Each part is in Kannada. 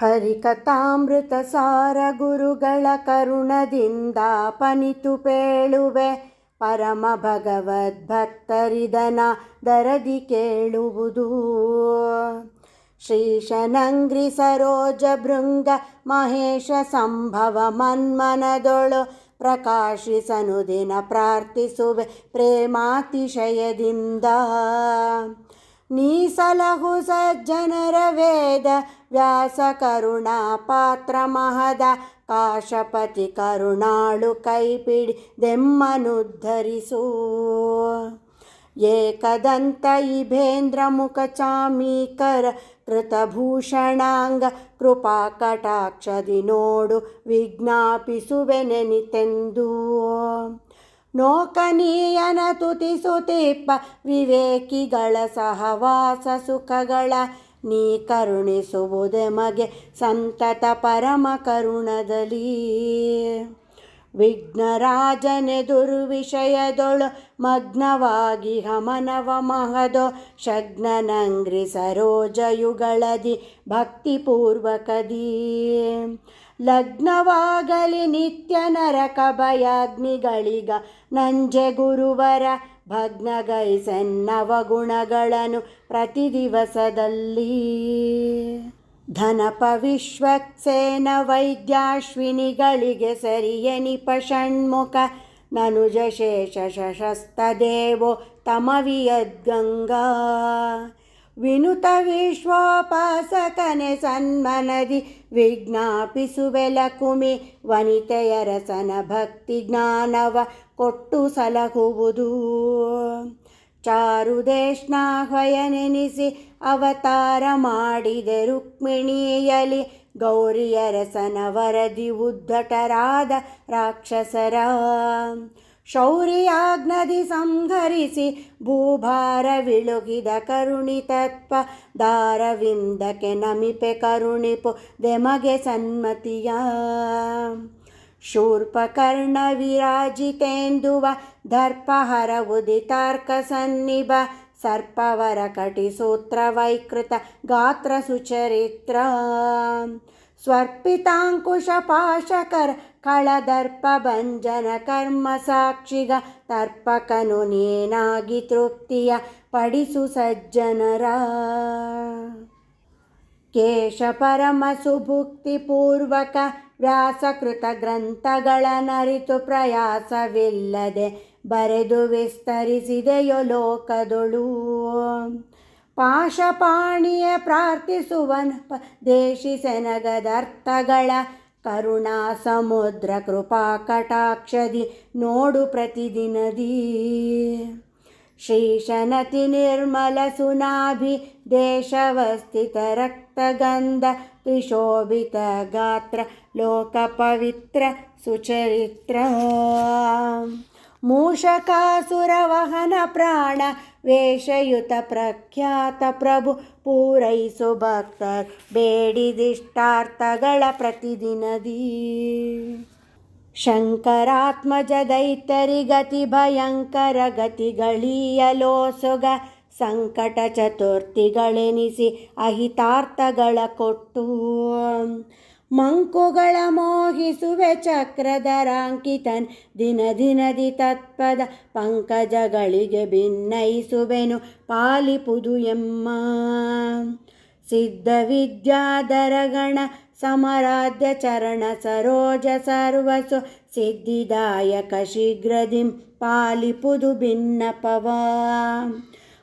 ಹರಿಕಥಾಮೃತ ಸಾರ ಗುರುಗಳ ಕರುಣದಿಂದ ಪನಿತು ಪೇಳುವೆ. ಪರಮ ಭಗವದ್ಭಕ್ತರಿದನ ದರದಿ ಕೇಳುವುದು. ಶ್ರೀಶನಂಗ್ರಿ ಸರೋಜ ಭೃಂಗ ಮಹೇಶ ಸಂಭವ ಮನ್ಮನದೊಳು ಪ್ರಕಾಶಿಸನು ದಿನ ಪ್ರಾರ್ಥಿಸುವೆ ಪ್ರೇಮಾತಿಶಯದಿಂದ. ನೀ ಸಲಹು ಸಜ್ಜನರ ವೇದ, ವ್ಯಾಸ ಕರುಣಾ ಪಾತ್ರ ಮಹದ, ಕಾಶಪತಿ ಕರುಣಾಳು ಕೈಪಿಡಿ ದೆಮ್ಮನುದ್ಧರಿಸು. ಏಕದಂತ ಇಭೇಂದ್ರ ಮುಖ ಚಾಮೀಕರ, ಕೃತಭೂಷಣಾಂಗ ಕೃಪಾ ಕಟಾಕ್ಷದಿ ನೋಡು ವಿಜ್ಞಾಪಿಸುವೆ ನೆನಿತೆಂದು ನೋಕನೀಯನ ತುತಿಸುತಿಪ್ಪ ವಿವೇಕಿಗಳ ಸಹವಾಸ ಸುಖಗಳ. ನೀ ಕರುಣಿಸುವುದೆಮಗೆ ಸಂತತ ಪರಮ ಕರುಣದಲ್ಲಿ. ವಿಘ್ನರಾಜನೆ ದುರ್ವಿಷಯದೊಳು ಮಗ್ನವಾಗಿ ಹಮನವ ಮಹದೋ ಶಗ್ನನಂಗ್ರಿ ಸರೋಜಯುಗಳದಿ ಭಕ್ತಿಪೂರ್ವಕದೀ. ಲಗ್ನವಾಗಲಿ ನಿತ್ಯ ನರಕ ಭಯಾಗ್ನಿಗಳಿಗ. ನಂಜೆ ಗುರುವರ ಭಗ್ನಗೈಸನ್ನವಗುಣಗಳನ್ನು ಪ್ರತಿ ದಿವಸದಲ್ಲಿ. ಧನಪ ವಿಶ್ವಕ್ಸೇನ ವೈದ್ಯಾಶ್ವಿನಿಗಳಿಗೆ ಸರಿಯನಿಪ ಷಣ್ಮುಖ. ನನುಜ ಶೇಷ ಶಶಸ್ತದೇವೋ ತಮವಿಯದ್ಗಂಗಾ. ವಿನುತ ವಿಶ್ವೋಪಾಸಕನೆ ಸನ್ಮನದಿ ವಿಜ್ಞಾಪಿಸುವೆಲ ಕುಮಿ ವನಿತೆಯರಸನ ಭಕ್ತಿ ಜ್ಞಾನವ ಕೊಟ್ಟು ಸಲಹುವುದು. ಚಾರುದೇಶ್ನಾಹ್ವಯನೆನಿಸಿ ಅವತಾರ ಮಾಡಿದೆ ರುಕ್ಮಿಣಿಯಲಿ ಗೌರಿಯರಸನ ವರದಿ ಉದ್ಧಟರಾದ ರಾಕ್ಷಸರ. ಶೌರ್ಯಾಗ್ನದಿ ಸಂಹರಿಸಿ ಭೂಭಾರವಿಳುಗಿದ ಕರುಣಿತತ್ವ ದಾರವಿಂದಕ್ಕೆ ನಮಿಪೆ ಕರುಣಿಪು, ದೆಮಗೆ ಸನ್ಮತಿಯ. ಶೂರ್ಪಕರ್ಣ ವಿರಾಜಿತೆಂದುವ, ದರ್ಪಹರ ಉದಿತಾರ್ಕ ಸನ್ನಿಭ, ಸರ್ಪವರ ಕಟಿಸೂತ್ರ ವೈಕೃತ ಗಾತ್ರ ಸುಚರಿತ್ರ. ಸ್ವರ್ಪಿತಾಂಕುಶ ಪಾಶಕರ ಕಳದರ್ಪ ಭಂಜನ ಕರ್ಮ ಸಾಕ್ಷಿಗ ತರ್ಪಕನು ನೇನಾಗಿ ತೃಪ್ತಿಯ ಪಡಿಸು ಸಜ್ಜನರ. ಕೇಶ ಪರಮ ಸುಭುಕ್ತಿ ಪೂರ್ವಕ ವ್ಯಾಸಕೃತ ಗ್ರಂಥಗಳ ನರಿತು ಪ್ರಯಾಸವಿಲ್ಲದೆ ಬರೆದು ವಿಸ್ತರಿಸಿದೆಯೋ ಲೋಕದೊಳು. ಪಾಶಪಾಣಿಯ ಪ್ರಾರ್ಥಿಸುವನ. ದೇಶಿಸೆನಗದರ್ಥಗಳ ಕರುಣಾ ಸಮುದ್ರ ಕೃಪಾ ಕಟಾಕ್ಷದಿ ನೋಡು ಪ್ರತಿದಿನದಿ. ಶ್ರೀಶನತಿ ನಿರ್ಮಲ ಸುನಾಭಿ ದೇಶವಸ್ಥಿತ ರಕ್ತಗಂಧ ತ್ರಿಶೋಭಿತ ಗಾತ್ರ ಲೋಕ ಪವಿತ್ರ ಸುಚರಿತ್ರ. ಮೂಷಕಾಸುರವಹನ ಪ್ರಾಣ ವೇಷಯುತ ಪ್ರಖ್ಯಾತ ಪ್ರಭು ಪೂರೈಸು ಭಕ್ತರ್ ಬೇಡಿದಿಷ್ಟಾರ್ಥಗಳ ಪ್ರತಿದಿನದಿ. ಶಂಕರಾತ್ಮಜ ದೈತರಿ ಗತಿ ಭಯಂಕರ ಗತಿಗಳೀಯಲೋಸುಗ ಸಂಕಟ ಚತುರ್ಥಿಗಳೆನಿಸಿ ಅಹಿತಾರ್ಥಗಳ ಕೊಟ್ಟು. ಮಂಕುಗಳ ಮೋಹಿಸುವೆ ಚಕ್ರಧರಾಂಕಿತನ್ ದಿನ ದಿನದಿ ತತ್ಪದ ಪಂಕಜಗಳಿಗೆ ಭಿನ್ನಯಿಸುವೆನು ಪಾಲಿಪುದು ಎಮ್ಮ. ಸಿದ್ಧವಿದ್ಯಾಧರಗಣ ಸಮರಾಧ್ಯ ಚರಣ ಸರೋಜ ಸರ್ವಸು ಸಿದ್ಧಿದಾಯಕ ಶೀಘ್ರದಿಂ ಪಾಲಿಪುದು ಭಿನ್ನಪವ.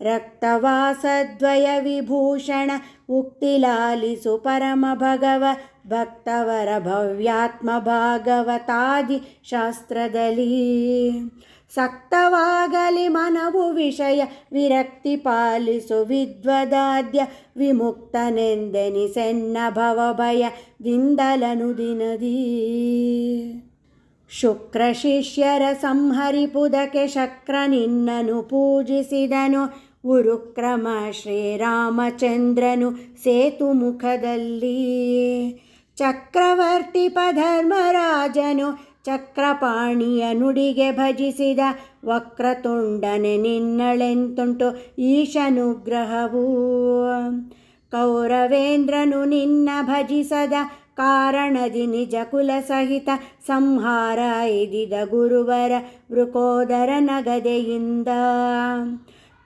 ಬಲ ಪರಿಶುದ್ಧ ಭಕ್ತಿ ವಿರಕ್ತಿ ನಿರುತನ ವಜ್ಜನ ಸ್ಮೃತಿ ಲೀಲೆಗಳ ಸುಸ್ತವನ ವದನದಲ್ಲಿ ರಕ್ತವಾಸದ್ವಯ ವಿಭೂಷಣ ಉಕ್ತಿ ಲಾಲಿಸು ಪರಮ ಭಗವ ಭಕ್ತವರ ಭವ್ಯಾತ್ಮ ಭಾಗವತಾದಿ ಶಾಸ್ತ್ರದಲ್ಲಿ. ಸಕ್ತವಾಗಲಿ ಮನವು ವಿಷಯ, ವಿರಕ್ತಿ ಪಾಲಿಸು ವಿದ್ವದಾದ್ಯ ವಿಮುಕ್ತನೆಂದೆನಿಸೆನ್ನ ಭವಭಯ ದಿಂದಲನು ದಿನದೀ. ಶುಕ್ರ ಶಿಷ್ಯರ ಸಂಹರಿಪುದಕ್ಕೆ ಶಕ್ರ ನಿನ್ನನು ಪೂಜಿಸಿದನು. ಉರುಕ್ರಮ ಶ್ರೀರಾಮಚಂದ್ರನು ಸೇತು ಮುಖದಲ್ಲಿ ಚಕ್ರವರ್ತಿ ಪಧರ್ಮರಾಜನು ಚಕ್ರಪಾಣಿಯ ನುಡಿಗೆ ಭಜಿಸಿದ ವಕ್ರತುಂಡನೆ ನಿನ್ನಳೆಂತುಂಟು ಈಶನುಗ್ರಹವು. ಕೌರವೇಂದ್ರನು ನಿನ್ನ ಭಜಿಸದ ಕಾರಣದಿ ನಿಜ ಕುಲ ಸಹಿತ ಸಂಹಾರ ಇದಿದ ಗುರುವರ ವೃಕೋದರ ನಗದೆಯಿಂದ.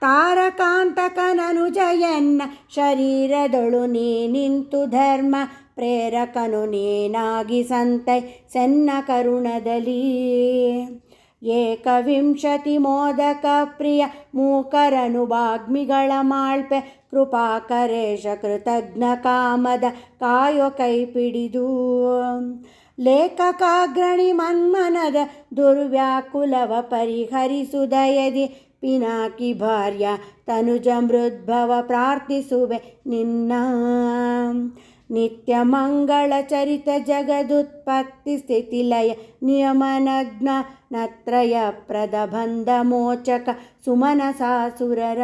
ತಾರಕಾಂತಕನನು ಜಯನ್ನ ಶರೀರದೊಳು ನೀ ನಿಂತು ಧರ್ಮ ಪ್ರೇರಕನು ನೀನಾಗಿ ಸಂತೈ ಸೆನ್ನ ಕರುಣದಲ್ಲಿ. ಏಕವಿಂಶತಿ ಮೋದಕ ಪ್ರಿಯ ಮೂಕರನು ವಾಗ್ಮಿಗಳ ಮಾಳ್ಪೆ ಕೃಪಾಕರೇಶ ಕೃತಜ್ಞ ಕಾಮದ ಕಾಯೋ ಕೈ ಪಿಡಿದು. ಲೇಖಕಾಗ್ರಣಿ ಮನ್ಮನದ ದುರ್ವ್ಯಾಕುಲವ ಪರಿಹರಿಸುದಯದಿ ಪಿನಾಕಿ ಭಾರ್ಯ ತನುಜ ಮೃದ್ಭವ ಪ್ರಾರ್ಥಿಸುವೆ ನಿನ್ನ. ನಿತ್ಯ ಮಂಗಳ ಚರಿತ ಜಗದುತ್ಪತ್ತಿ ಸ್ಥಿತಿಲಯ ನಿಯಮನಗ್ನ ನತ್ರಯ ಪ್ರದ ಬಂಧ ಮೋಚಕ ಸುಮನ ಸಾಸುರರ.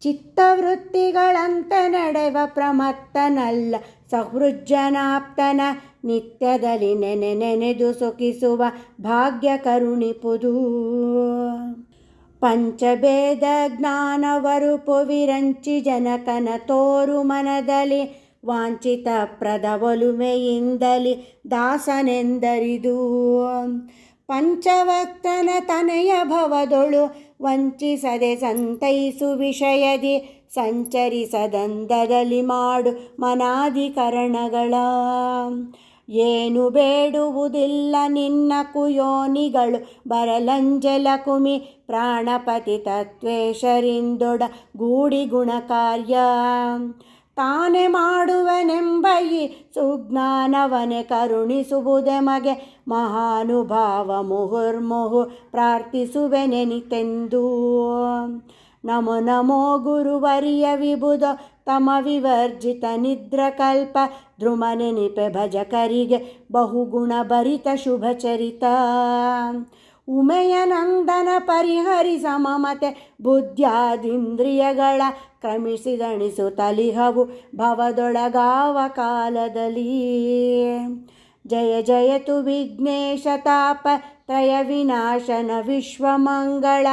ಚಿತ್ತವೃತ್ತಿಗಳಂತೆ ನಡೆವ ಪ್ರಮತ್ತನಲ್ಲ ಸಹೃಜ್ಜನಾಪ್ತನ ನಿತ್ಯದಲ್ಲಿ ನೆನೆ ನೆನೆದು ಸುಖಿಸುವ ಭಾಗ್ಯ ಕರುಣಿಪುದು. ಪಂಚಭೇದ ಜ್ಞಾನವರುಪು ವಿರಂಚಿ ಜನಕನ ತೋರು ಮನದಲ್ಲಿ ವಾಂಛಿತ ಪ್ರದ ಒಲುಮೆಯಿಂದಲಿ ದಾಸನೆಂದರಿದು. ಪಂಚವಕ್ತನ ತನೆಯ ಭವದೊಳು ವಂಚಿಸದೆ ಸಂತೈಸು ವಿಷಯದಿ, ಸಂಚರಿಸದಂದದಲ್ಲಿ ಮಾಡು ಮನಾಧಿಕರಣಗಳ. ಏನು ಬೇಡುವುದಿಲ್ಲ ನಿನ್ನ ಕುಯೋನಿಗಳು. ಬರಲಂಜಲ ಕುಮಿ ಪ್ರಾಣಪತಿ ತತ್ವೇಶರಿಂದೊಡ ಗೂಡಿ ಗುಣಕಾರ್ಯ. ತಾನೆ ಮಾಡುವನೆಂಬಯಿ ಸುಜ್ಞಾನವನೆ ಕರುಣಿಸುವುದೆ ಮಗೆ. ಮಹಾನುಭಾವ ಮುಹುರ್ಮುಹು ಪ್ರಾರ್ಥಿಸುವೆನೆನಿತೆಂದು ನಮೋ ನಮೋ ಗುರುವರಿಯ ವಿಬುಧ, ತಮ ವಿವರ್ಜಿತ ನಿದ್ರಕಲ್ಪ ಧ್ರುಮನೆನಿಪೆ ಭಜಕರಿಗೆ ಬಹುಗುಣ ಭರಿತ ಶುಭಚರಿತ ಉಮೆಯ ನಂದನ ಪರಿಹರಿಸ ಮಮತೆ ಬುದ್ಧ್ಯಾದಿಂದ್ರಿಯಗಳ ಕ್ರಮಿಸಿದಣಿಸು ತಲಿಹವು ಭವದೊಳಗಾವ ಕಾಲದಲ್ಲಿ. ಜಯ ಜಯತು ವಿಘ್ನೇಶ ತಾಪ, ತ್ರಯ ವಿನಾಶನ ವಿಶ್ವಮಂಗಳ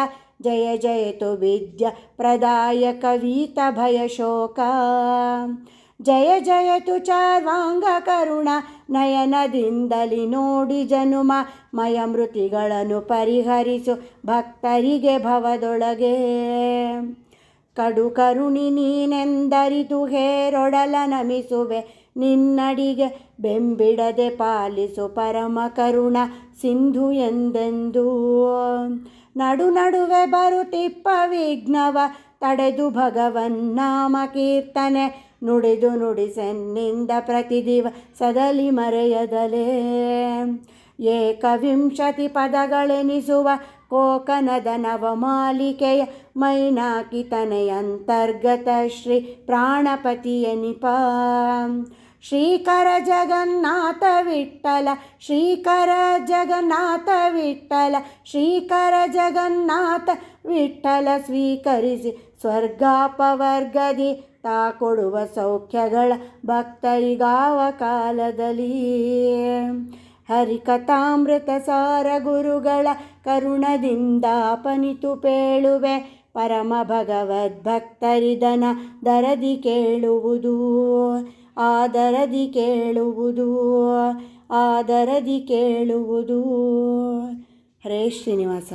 ಜಯ ಜಯತು ವಿದ್ಯ ಪ್ರದಾಯ ಕವಿತ ಭಯ ಶೋಕ. ಜಯ ಜಯತು ಚಾರ್ವಾಂಗ ಕರುಣ ನಯನದಿಂದಲಿ ನೋಡಿ ಜನುಮ ಮಯ ಮೃತಿಗಳನ್ನು ಪರಿಹರಿಸು ಭಕ್ತರಿಗೆ ಭವದೊಳಗೆ. ಕಡು ಕರುಣಿ ನೀನೆಂದರಿತು ಹೇರೊಡಲ ನಮಿಸುವೆ ನಿನ್ನಡಿಗೆ ಬೆಂಬಿಡದೆ ಪಾಲಿಸು ಪರಮ ಕರುಣ ಸಿಂಧು ಎಂದೆಂದು. ನಡು ನಡುವೆ ಬರುತ್ತಿಪ್ಪ ವಿಘ್ನವ, ತಡೆದು ಭಗವನ್ನಾಮ ಕೀರ್ತನೆ. ನುಡಿದು ನುಡಿಸೆನ್ನಿಂದ ಪ್ರತಿದಿವ ಸದಲಿ ಮರೆಯದಲೇ. ಏಕವಿಂಶತಿ ಪದಗಳೆನಿಸುವ ಕೋಕನದ ನವಮಾಲಿಕೆಯ ಮೈನಾಕಿ ಅಂತರ್ಗತ ಶ್ರೀ ಪ್ರಾಣಪತಿಯನಿಪ. ಶ್ರೀಕರ ಜಗನ್ನಾಥ ವಿಠಲ ಶ್ರೀಕರ ಜಗನ್ನಾಥ ವಿಠಲ ಶ್ರೀಕರ ಜಗನ್ನಾಥ ವಿಠಲ ಸ್ವೀಕರಿಸಿ ಸ್ವರ್ಗಾಪವರ್ಗದಿ ತಾ ಕೊಡುವ ಸೌಖ್ಯಗಳ ಭಕ್ತರಿಗಾವ ಕಾಲದಲ್ಲಿ. ಹರಿಕಥಾಮೃತ ಸಾರ ಗುರುಗಳ ಕರುಣದಿಂದ ಪನಿತು ಪೇಳುವೆ, ಪರಮ ಭಗವದ್ಭಕ್ತರಿದನ ದರದಿ ಕೇಳುವುದು. ಆದರದಿ ಕೇಳುವುದು ಆದರದಿ ಕೇಳುವುದು. ಹರೇ ಶ್ರೀನಿವಾಸ.